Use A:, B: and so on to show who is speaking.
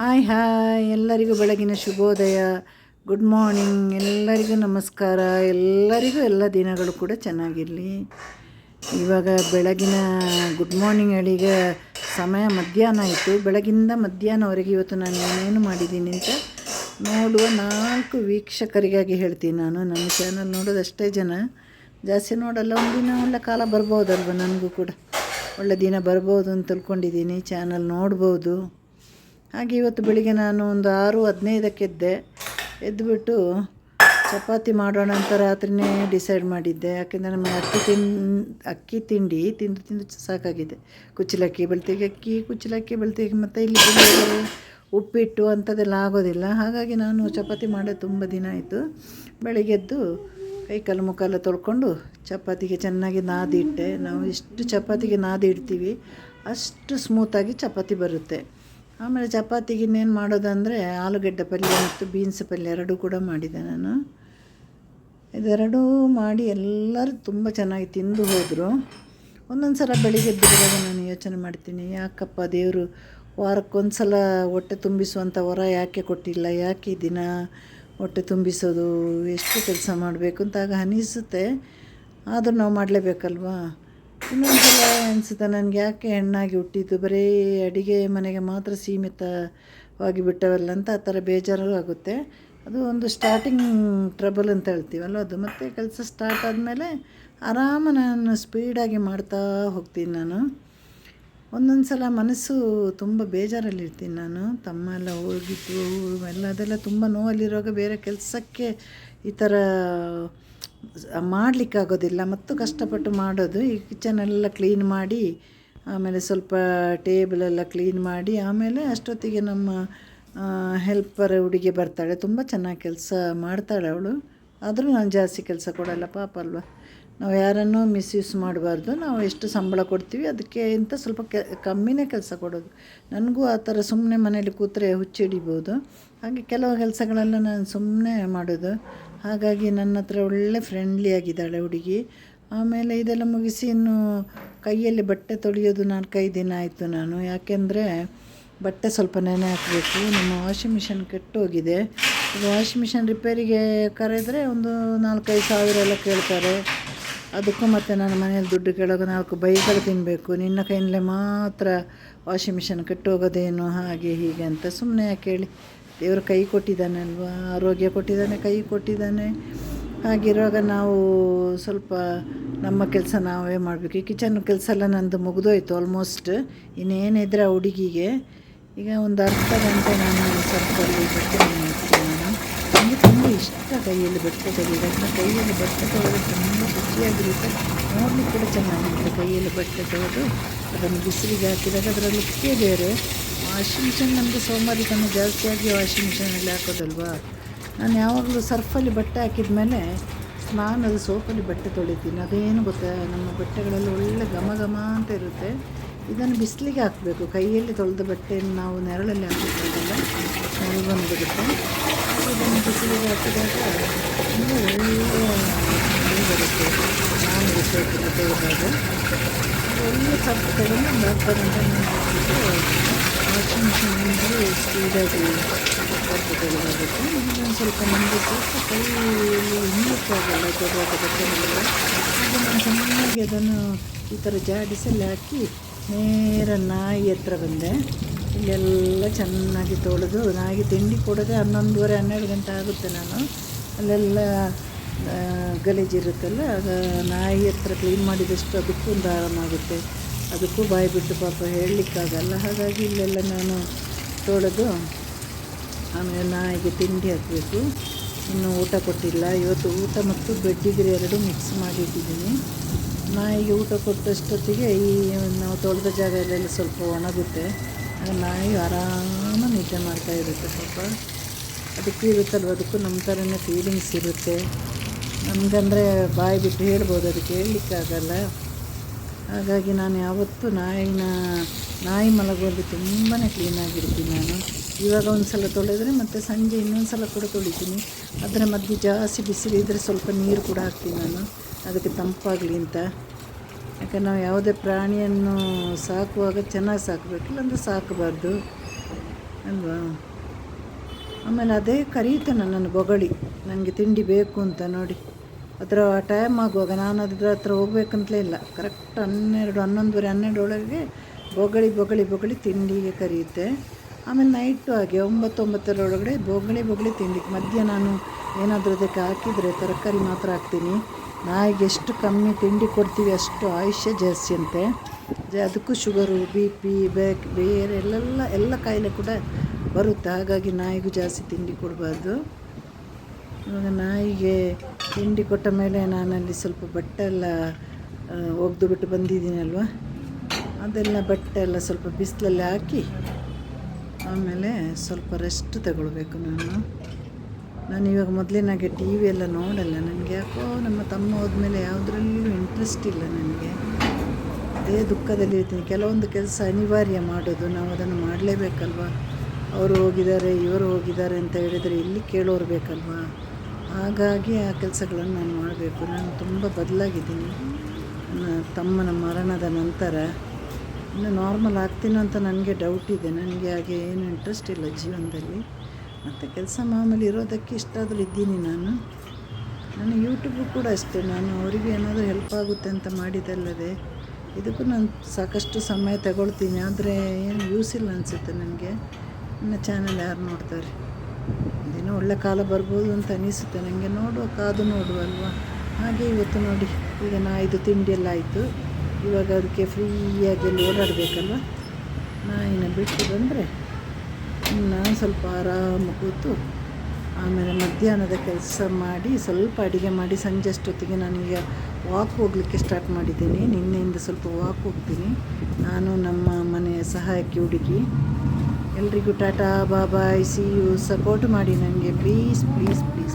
A: Hi hi, ಎಲ್ಲರಿಗೂ ಬೆಳಗಿನ ಶುಭೋದಯ. ಗುಡ್ ಮಾರ್ನಿಂಗ್ ಎಲ್ಲರಿಗೂ ನಮಸ್ಕಾರ. ಎಲ್ಲರಿಗೂ ಎಲ್ಲ ದಿನಗಳು ಕೂಡ ಚೆನ್ನಾಗಿರಲಿ. ಇವಾಗ ಬೆಳಗಿನ ಗುಡ್ ಮಾರ್ನಿಂಗ್ ಹೇಳಿಗ ಸಮಯ ಮಧ್ಯಾಹ್ನ ಆಯಿತು. ಬೆಳಗಿಂದ ಮಧ್ಯಾಹ್ನವರೆಗೆ ಇವತ್ತು ನಾನು ಏನೇನು ಮಾಡಿದ್ದೀನಿ ಅಂತ ನೋಡುವ ನಾಲ್ಕು ವೀಕ್ಷಕರಿಗಾಗಿ ಹೇಳ್ತೀನಿ ನಾನು. ನನ್ನ ಚಾನಲ್ ನೋಡೋದಷ್ಟೇ ಜನ. ಜಾಸ್ತಿ ನೋಡಲ್ಲ ಒಂದಿನ ಒಳ್ಳೆ ಕಾಲ ಬರ್ಬೋದಲ್ವ? ನನಗೂ ಕೂಡ ಒಳ್ಳೆ ದಿನ ಬರ್ಬೋದು ಅಂತ ತಿಳ್ಕೊಂಡಿದ್ದೀನಿ. ಚಾನಲ್ ನೋಡ್ಬೋದು. ಹಾಗೆ ಇವತ್ತು ಬೆಳಿಗ್ಗೆ ನಾನು ಒಂದು ಆರು, ಹದಿನೈದಕ್ಕೆ ಎದ್ದೆ. ಎದ್ದುಬಿಟ್ಟು ಚಪಾತಿ ಮಾಡೋಣ ಅಂತ ರಾತ್ರಿನೇ ಡಿಸೈಡ್ ಮಾಡಿದ್ದೆ. ಯಾಕೆಂದರೆ ನಮಗೆ ಅಕ್ಕಿ ತಿನ್, ಅಕ್ಕಿ ತಿಂಡಿ ತಿಂದು ತಿಂದು ಸಾಕಾಗಿದೆ. ಕುಚ್ಚಲಕ್ಕಿ, ಬೆಳ್ತಿಗೆ ಅಕ್ಕಿ, ಕುಚ್ಚಲಕ್ಕಿ, ಬೆಳ್ತಿಗೆ ಮತ್ತು ಇಲ್ಲಿ ಉಪ್ಪಿಟ್ಟು ಅಂಥದ್ದೆಲ್ಲ ಆಗೋದಿಲ್ಲ. ಹಾಗಾಗಿ ನಾನು ಚಪಾತಿ ಮಾಡೋದು ತುಂಬ ದಿನ ಆಯಿತು. ಬೆಳಿಗ್ಗೆ ಎದ್ದು ಕೈ ಕಾಲು ಮುಖ ಎಲ್ಲ ತೊಳ್ಕೊಂಡು ಚಪಾತಿಗೆ ಚೆನ್ನಾಗಿ ನಾದಿಟ್ಟೆ. ನಾವು ಎಷ್ಟು ಚಪಾತಿಗೆ ನಾದಿ ಇಡ್ತೀವಿ ಅಷ್ಟು ಸ್ಮೂತಾಗಿ ಚಪಾತಿ ಬರುತ್ತೆ. ಆಮೇಲೆ ಚಪಾತಿಗೆ ಇನ್ನೇನು ಮಾಡೋದಂದರೆ ಆಲೂಗಡ್ಡೆ ಪಲ್ಯ ಮತ್ತು ಬೀನ್ಸ್ ಪಲ್ಯ ಎರಡೂ ಕೂಡ ಮಾಡಿದೆ ನಾನು. ಇದೆರಡೂ ಮಾಡಿ ಎಲ್ಲರೂ ತುಂಬ ಚೆನ್ನಾಗಿ ತಿಂದು ಹೋದರು. ಒಂದೊಂದು ಸಲ ಬೆಳಿಗ್ಗೆ ಬರುವಾಗ ನಾನು ಯೋಚನೆ ಮಾಡ್ತೀನಿ, ಯಾಕಪ್ಪ ದೇವರು ವಾರಕ್ಕೊಂದು ಸಲ ಹೊಟ್ಟೆ ತುಂಬಿಸುವಂಥ ವರ ಯಾಕೆ ಕೊಟ್ಟಿಲ್ಲ, ಯಾಕೆ ದಿನ ಹೊಟ್ಟೆ ತುಂಬಿಸೋದು, ಎಷ್ಟು ಕೆಲಸ ಮಾಡಬೇಕು ಅಂತ ಆಗ ಅನಿಸುತ್ತೆ. ಆದರೂ ನಾವು ಮಾಡಲೇಬೇಕಲ್ವಾ? ಇನ್ನೊಂದು ಸಲ ಅನಿಸುತ್ತೆ ನನಗೆ ಯಾಕೆ ಹೆಣ್ಣಾಗಿ ಹುಟ್ಟಿದ್ದು? ಬರೀ ಅಡುಗೆ ಮನೆಗೆ ಮಾತ್ರ ಸೀಮಿತವಾಗಿ ಬಿಟ್ಟವಲ್ಲ ಅಂತ ಆ ಥರ ಬೇಜಾರು ಆಗುತ್ತೆ. ಅದು ಒಂದು ಸ್ಟಾರ್ಟಿಂಗ್ ಟ್ರಬಲ್ ಅಂತ ಹೇಳ್ತೀವಲ್ಲ ಅದು. ಮತ್ತು ಕೆಲಸ ಸ್ಟಾರ್ಟ್ ಆದಮೇಲೆ ಆರಾಮ ನಾನು ಸ್ಪೀಡಾಗಿ ಮಾಡ್ತಾ ಹೋಗ್ತೀನಿ ನಾನು. ಒಂದೊಂದು ಸಲ ಮನಸ್ಸು ತುಂಬ ಬೇಜಾರಲ್ಲಿರ್ತೀನಿ ನಾನು. ತಮ್ಮ ಎಲ್ಲ ಹೋಗಿದ್ದು ಎಲ್ಲ ಅದೆಲ್ಲ ತುಂಬ ನೋವಲ್ಲಿರುವಾಗ ಬೇರೆ ಕೆಲಸಕ್ಕೆ ಈ ಥರ ಮಾಡಲಿಕ್ಕಾಗೋದಿಲ್ಲ, ಮತ್ತು ಕಷ್ಟಪಟ್ಟು ಮಾಡೋದು. ಈ ಕಿಚನೆಲ್ಲ ಕ್ಲೀನ್ ಮಾಡಿ, ಆಮೇಲೆ ಸ್ವಲ್ಪ ಟೇಬಲೆಲ್ಲ ಕ್ಲೀನ್ ಮಾಡಿ, ಆಮೇಲೆ ಅಷ್ಟೊತ್ತಿಗೆ ನಮ್ಮ ಹೆಲ್ಪರ್ ಹುಡುಗಿ ಬರ್ತಾಳೆ. ತುಂಬ ಚೆನ್ನಾಗಿ ಕೆಲಸ ಮಾಡ್ತಾಳೆ ಅವಳು. ಆದರೂ ನಾನು ಜಾಸ್ತಿ ಕೆಲಸ ಕೊಡಲ್ಲ, ಪಾಪ ಅಲ್ವಾ. ನಾವು ಯಾರನ್ನೂ ಮಿಸ್ಯೂಸ್ ಮಾಡಬಾರ್ದು. ನಾವು ಎಷ್ಟು ಸಂಬಳ ಕೊಡ್ತೀವಿ, ಅದಕ್ಕೆ ಇಂಥ ಸ್ವಲ್ಪ ಕೆ, ಕಮ್ಮಿನೇ ಕೆಲಸ ಕೊಡೋದು. ನನಗೂ ಆ ಥರ ಸುಮ್ಮನೆ ಮನೇಲಿ ಕೂತ್ರೆ ಹುಚ್ಚಿಡಿಬೋದು. ಹಾಗೆ ಕೆಲವು ಕೆಲಸಗಳೆಲ್ಲ ನಾನು ಸುಮ್ಮನೆ ಮಾಡೋದು. ಹಾಗಾಗಿ ನನ್ನ ಹತ್ರ ಒಳ್ಳೆ ಫ್ರೆಂಡ್ಲಿ ಆಗಿದ್ದಾಳೆ ಹುಡುಗಿ. ಆಮೇಲೆ ಇದೆಲ್ಲ ಮುಗಿಸಿ ಇನ್ನು ಕೈಯಲ್ಲಿ ಬಟ್ಟೆ ತೊಳೆಯೋದು ನಾಲ್ಕೈದು ದಿನ ಆಯಿತು ನಾನು. ಯಾಕೆಂದರೆ ಬಟ್ಟೆ ಸ್ವಲ್ಪ ನೆನೆ ಹಾಕಬೇಕು. ನಮ್ಮ ವಾಷಿಂಗ್ ಮಿಷನ್ ಕೆಟ್ಟೋಗಿದೆ. ವಾಷಿಂಗ್ ಮಿಷನ್ ರಿಪೇರಿಗೆ ಕರೆದರೆ ಒಂದು ನಾಲ್ಕೈದು ಸಾವಿರ ಎಲ್ಲ ಕೇಳ್ತಾರೆ. ಅದಕ್ಕೂ ಮತ್ತು ನಾನು ಮನೇಲಿ ದುಡ್ಡು ಕೇಳೋಕೆ ನಾಲ್ಕು ಬೈಗಳು ತಿನ್ನಬೇಕು ನಿನ್ನ ಕೈಯಲ್ಲೇ ಮಾತ್ರ ವಾಷಿಂಗ್ ಮಿಷನ್ ಕೆಟ್ಟೋಗೋದೇನು ಹಾಗೆ ಹೀಗೆ ಅಂತ ಸುಮ್ಮನೆ ಯಾಕೆ ಹೇಳಿ. ದೇವರು ಕೈ ಕೊಟ್ಟಿದ್ದಾನೆ ಅಲ್ವಾ ಆರೋಗ್ಯ ಕೊಟ್ಟಿದ್ದಾನೆ, ಕೈ ಕೊಟ್ಟಿದ್ದಾನೆ. ಹಾಗಿರುವಾಗ ನಾವು ಸ್ವಲ್ಪ ನಮ್ಮ ಕೆಲಸ ನಾವೇ ಮಾಡಬೇಕು. ಈ ಕಿಚನ್ ಕೆಲಸ ಎಲ್ಲ ನಂದು ಮುಗಿದೋಯ್ತು ಆಲ್ಮೋಸ್ಟ್ ಇನ್ನೇನಿದ್ರೆ ಆ ಹುಡುಗಿಗೆ. ಈಗ ಒಂದು ಅರ್ಧ ಗಂಟೆ ನಾನು ಸ್ವಲ್ಪ ಬಟ್ಟೆ ನನಗೆ ತುಂಬ ಇಷ್ಟ ಕೈಯಲ್ಲಿ ಬಟ್ಟೆ ತೆಗೆಯೋದು. ಯಾಕಂದರೆ ಕೈಯಲ್ಲಿ ಬಟ್ಟೆ ತೊಗೊಳ್ಳೋದು ತುಂಬ ಖುಷಿಯಾಗಿರುತ್ತೆ ನೋಡಲಿಕ್ಕೆ ಕೂಡ ಚೆನ್ನಾಗಿರುತ್ತೆ ಕೈಯಲ್ಲಿ ಬಟ್ಟೆ ತೊಳೆದು ಅದನ್ನು ಬಿಸಿಲಿಗೆ ಹಾಕಿದಾಗ ಅದರ ಲುಕ್ಕೇ ಬೇರೆ. ವಾಷಿಂಗ್ ಮಿಷಿನ್ ನಮಗೆ ಸೋಮಾರಿತನ ಜಾಸ್ತಿಯಾಗಿ ವಾಷಿಂಗ್ ಮಿಷಿನಲ್ಲಿ ಹಾಕೋದಲ್ವಾ? ನಾನು ಯಾವಾಗಲೂ ಸರ್ಫಲ್ಲಿ ಬಟ್ಟೆ ಹಾಕಿದ ಮೇಲೆ ನಾನು ಅದು ಸೋಪಲ್ಲಿ ಬಟ್ಟೆ ತೊಳಿತೀನಿ. ಅದೇನು ಗೊತ್ತಾ? ನಮ್ಮ ಬಟ್ಟೆಗಳಲ್ಲಿ ಒಳ್ಳೆ ಘಮ ಘಮ ಅಂತ ಇರುತ್ತೆ. ಇದನ್ನು ಬಿಸಿಲಿಗೆ ಹಾಕಬೇಕು. ಕೈಯಲ್ಲಿ ತೊಳೆದ ಬಟ್ಟೆಯನ್ನು ನಾವು ನೆರಳಲ್ಲಿ ಹಾಕಬೇಕಾಗಲ್ಲ ನೆರಳು ಬಂದುಬಿಡುತ್ತೆ. ಇದನ್ನು ಬಿಸಿಲಿಗೆ ಹಾಕಿದಾಗ ತುಂಬ ಒಳ್ಳೆಯ ಇದು ಬರುತ್ತೆ. ಸ್ನಾನದ ಬರುತ್ತೆ ತೊಳೆದಾಗ ಒಳ್ಳೆ ಸಂಪುಟಗಳನ್ನು ಒಂದು ಹಾಕಿಬಿಟ್ಟು ವಾಷಿಂಗ್ ಮಿಷಿನಲ್ಲಿ ಸ್ಪೀಡಾಗಿ ಬಟ್ಟೆ ತೊಳೆದಾಗುತ್ತೆ ಇದನ್ನು ಸ್ವಲ್ಪ ನಮಗೆ ಸ್ವಲ್ಪ ಕೈಯಲ್ಲಿ ಹಿಂದಕ್ಕಾಗಲ್ಲ ದೊಡ್ಡ ಬಟ್ಟೆಗಳೆಲ್ಲ ಈಗ ನಾನು ಚೆನ್ನಾಗಿ ಅದನ್ನು ಈ ಥರ ಜಾಡಿಸಲ್ಲಿ ಹಾಕಿ ನೇರ ನಾಯಿ ಹತ್ರ ಬಂದೆ. ಇಲ್ಲೆಲ್ಲ ಚೆನ್ನಾಗಿ ತೊಳೆದು ನಾಯಿಗೆ ತಿಂಡಿ ಕೊಡೋದೇ ಹನ್ನೊಂದುವರೆ ಹನ್ನೆರಡು ಗಂಟೆ ಆಗುತ್ತೆ ನಾನು. ಅಲ್ಲೆಲ್ಲ ಗಲೀಜಿರುತ್ತಲ್ಲ ಆಗ ನಾಯಿ ಹತ್ರ ಕ್ಲೀನ್ ಮಾಡಿದಷ್ಟು ಅದಕ್ಕೂ ಒಂದು ಆರಾಮಾಗುತ್ತೆ ಅದಕ್ಕೂ ಬಾಯಿ ಬಿಟ್ಟು ಪಾಪ ಹೇಳಲಿಕ್ಕಾಗಲ್ಲ. ಹಾಗಾಗಿ ಇಲ್ಲೆಲ್ಲ ನಾನು ತೊಳೆದು ಆಮೇಲೆ ನಾಯಿಗೆ ತಿಂಡಿ ಹಾಕಬೇಕು. ಇನ್ನು ಊಟ ಕೊಟ್ಟಿಲ್ಲ. ಇವತ್ತು ಊಟ ಮತ್ತು ಬೆಡ್ಡಿಗೆ ಎರಡು ಮಿಕ್ಸ್ ಮಾಡಿಟ್ಟಿದ್ದೀನಿ. ನಾಯಿಗೆ ಊಟ ಕೊಟ್ಟಷ್ಟೊತ್ತಿಗೆ ಈ, ನಾವು ತೊಳೆದ ಜಾಗದಲ್ಲಿ ಸ್ವಲ್ಪ ಒಣಗುತ್ತೆ. ನಾಯಿ ಆರಾಮ ನಿದ್ದೆ ಮಾಡ್ತಾ ಇರುತ್ತೆ ಪಾಪ. ಅದಕ್ಕೂ ಇರುತ್ತಲ್ವ? ಅದಕ್ಕೂ ನಮ್ಮ ಥರನೇ ಫೀಲಿಂಗ್ಸ್ ಇರುತ್ತೆ. ನಮಗಂದರೆ ಬಾಯಿ ಬಿಟ್ಟು ಹೇಳ್ಬೋದು ಅದಕ್ಕೆ ಹೇಳಲಿಕ್ಕಾಗಲ್ಲ ಹಾಗಾಗಿ ನಾನು ಯಾವತ್ತೂ ನಾಯಿನ, ನಾಯಿ ಮಲಗುವಲ್ಲಿ ತುಂಬಾ ಕ್ಲೀನಾಗಿರ್ತೀನಿ ನಾನು. ಇವಾಗ ಒಂದು ಸಲ ತೊಳೆದ್ರೆ ಮತ್ತು ಸಂಜೆ ಇನ್ನೊಂದು ಸಲ ಕೂಡ ತೊಳಿತೀನಿ. ಅದರ ಮಧ್ಯೆ ಜಾಸ್ತಿ ಬಿಸಿಲಿದ್ದರೆ ಸ್ವಲ್ಪ ನೀರು ಕೂಡ ಹಾಕ್ತೀನಿ ನಾನು. ಅದಕ್ಕೆ ತಂಪಾಗಲಿ ಅಂತ. ಯಾಕಂದ್ರೆ ನಾವು ಯಾವುದೇ ಪ್ರಾಣಿಯನ್ನು ಸಾಕುವಾಗ ಚೆನ್ನಾಗಿ ಸಾಕಬೇಕು, ಇಲ್ಲಾಂದರೆ ಸಾಕಬಾರ್ದು. ಅಲ್ವಾ? ಆಮೇಲೆ ಅದೇ ಕರೀತೆ ನನ್ನನ್ನು ಬೊಗಳಿ. ನನಗೆ ತಿಂಡಿ ಬೇಕು ಅಂತ ನೋಡಿ. ಅದರ ಟೈಮ್ ಆಗುವಾಗ ನಾನು ಅದ್ರ ಹತ್ರ ಹೋಗ್ಬೇಕಂತಲೇ ಇಲ್ಲ. ಕರೆಕ್ಟ್ ಹನ್ನೆರಡು, ಹನ್ನೊಂದುವರೆ ಹನ್ನೆರಡು ಒಳಗೆ ಬೊಗಳಿ ಬೊಗಳಿ ಬೊಗಳಿ ತಿಂಡಿಗೆ ಕರೆಯುತ್ತೆ ಆಮೇಲೆ ನೈಟು ಹಾಗೆ ಒಂಬತ್ತೊಂಬತ್ತರೊಳಗಡೆ ಬೊಗಳಿ ಬೊಗಳಿ ತಿಂಡಿ ಮಧ್ಯ ನಾನು ಏನಾದರೂ ಅದಕ್ಕೆ ಹಾಕಿದರೆ ತರಕಾರಿ ಮಾತ್ರ ಹಾಕ್ತೀನಿ. ನಾಯಿಗೆ ಎಷ್ಟು ಕಮ್ಮಿ ತಿಂಡಿ ಕೊಡ್ತೀವಿ ಅಷ್ಟು ಆಯುಷ್ಯ ಜಾಸ್ತಿ ಅಂತೆ. ಅದಕ್ಕೂ ಶುಗರು ಬಿ ಪಿ ಬೇಕ್ ಬೇರೆ ಎಲ್ಲೆಲ್ಲ, ಎಲ್ಲ ಕಾಯಿಲೆ ಕೂಡ ಬರುತ್ತೆ? ಹಾಗಾಗಿ ನಾಯಿಗೂ ಜಾಸ್ತಿ ತಿಂಡಿ ಕೊಡಬಾರ್ದು. ಇವಾಗ ನಾಯಿಗೆ ತಿಂಡಿ ಕೊಟ್ಟ ಮೇಲೆ ನಾನಲ್ಲಿ ಸ್ವಲ್ಪ ಬಟ್ಟೆ ಎಲ್ಲ ಒಗೆದು ಬಿಟ್ಟು ಬಂದಿದ್ದೀನಲ್ವ? ಅದೆಲ್ಲ ಬಟ್ಟೆ ಎಲ್ಲ ಸ್ವಲ್ಪ ಬಿಸಿಲಲ್ಲಿ ಹಾಕಿ, ಆಮೇಲೆ ಸ್ವಲ್ಪ ರೆಸ್ಟ್ ತಗೊಳ್ಬೇಕು ನಾನು. ನಾನು ಇವಾಗ ಮೊದಲಿನಾಗೆ ಟಿ ವಿ ಎಲ್ಲ ನೋಡಲ್ಲ. ನನಗೆ ಯಾಕೋ ನಮ್ಮ ತಮ್ಮ ಹೋದ್ಮೇಲೆ ಯಾವುದ್ರಲ್ಲೂ ಇಂಟ್ರೆಸ್ಟ್ ಇಲ್ಲ ನನಗೆ. ಅದೇ ದುಃಖದಲ್ಲಿ ಇರ್ತೀನಿ. ಕೆಲವೊಂದು ಕೆಲಸ ಅನಿವಾರ್ಯ ಮಾಡೋದು. ನಾವು ಅದನ್ನು ಮಾಡಲೇಬೇಕಲ್ವ? ಅವರು ಹೋಗಿದ್ದಾರೆ, ಇವರು ಹೋಗಿದ್ದಾರೆ ಅಂತ ಹೇಳಿದರೆ ಇಲ್ಲಿ ಕೇಳೋರು ಬೇಕಲ್ವಾ? ಹಾಗಾಗಿ ಆ ಕೆಲಸಗಳನ್ನು ನಾನು ಮಾಡಬೇಕು. ನಾನು ತುಂಬ ಬದಲಾಗಿದ್ದೀನಿ. ನನ್ನ ತಮ್ಮನ ಮರಣದ ನಂತರ ಇನ್ನು ನಾರ್ಮಲ್ ಆಗ್ತೀನೋ ಅಂತ ನನಗೆ ಡೌಟ್ ಇದೆ. ನನಗೆ ಹಾಗೆ ಏನು ಇಂಟ್ರೆಸ್ಟ್ ಇಲ್ಲ ಜೀವನದಲ್ಲಿ. ಮತ್ತು ಕೆಲಸ ಮಾಮೂಲಿ ಇರೋದಕ್ಕೆ ಇಷ್ಟಾದರೂ ಇದ್ದೀನಿ ನಾನು. ನಾನು ಯೂಟ್ಯೂಬು ಕೂಡ ಅಷ್ಟೇ. ನಾನು ಅವರಿಗೆ ಏನಾದರೂ ಹೆಲ್ಪ್ ಆಗುತ್ತೆ ಅಂತ ಮಾಡಿದ್ದಲ್ಲದೆ ಇದಕ್ಕೂ ನಾನು ಸಾಕಷ್ಟು ಸಮಯ ತಗೊಳ್ತೀನಿ. ಆದರೆ ಏನು ಯೂಸ್ ಇಲ್ಲ ಅನಿಸುತ್ತೆ ನನಗೆ. ನನ್ನ ಚಾನಲ್ ಯಾರು ನೋಡ್ತಾರೆ? ಅದೇನೋ ಒಳ್ಳೆ ಕಾಲ ಬರ್ಬೋದು ಅಂತ ಅನಿಸುತ್ತೆ ನನಗೆ ನೋಡುವ ಕಾದು ನೋಡುವಲ್ವಾ? ಹಾಗೆ ಇವತ್ತು ನೋಡಿ, ಈಗ ನಾ ಇದು ತಿಂಡಿ ಎಲ್ಲ ಆಯಿತು. ಇವಾಗ ಅದಕ್ಕೆ ಫ್ರೀಯಾಗಿ ಅಲ್ಲಿ ಓಡಾಡಬೇಕಲ್ವ? ನಾಯಿನ ಬಿಟ್ಟು ಬಂದರೆ ನಾನು ಸ್ವಲ್ಪ ಆರಾಮ ಕೂತು ಆಮೇಲೆ ಮಧ್ಯಾಹ್ನದ ಕೆಲಸ ಮಾಡಿ ಸ್ವಲ್ಪ ಅಡುಗೆ ಮಾಡಿ ಸಂಜೆ ಅಷ್ಟೊತ್ತಿಗೆ ನಾನೀಗ ವಾಕ್ ಹೋಗಲಿಕ್ಕೆ ಸ್ಟಾರ್ಟ್ ಮಾಡಿದ್ದೀನಿ. ನಿನ್ನೆಯಿಂದ ಸ್ವಲ್ಪ ವಾಕ್ ಹೋಗ್ತೀನಿ. ನಾನು ನಮ್ಮ ಮನೆಯ ಸಹಾಯಕ್ಕೆ ಹುಡುಗಿ. ಎಲ್ರಿಗೂ tata bye bye see you support ಮಾಡಿ ನನಗೆ ಪ್ಲೀಸ್ ಪ್ಲೀಸ್ ಪ್ಲೀಸ್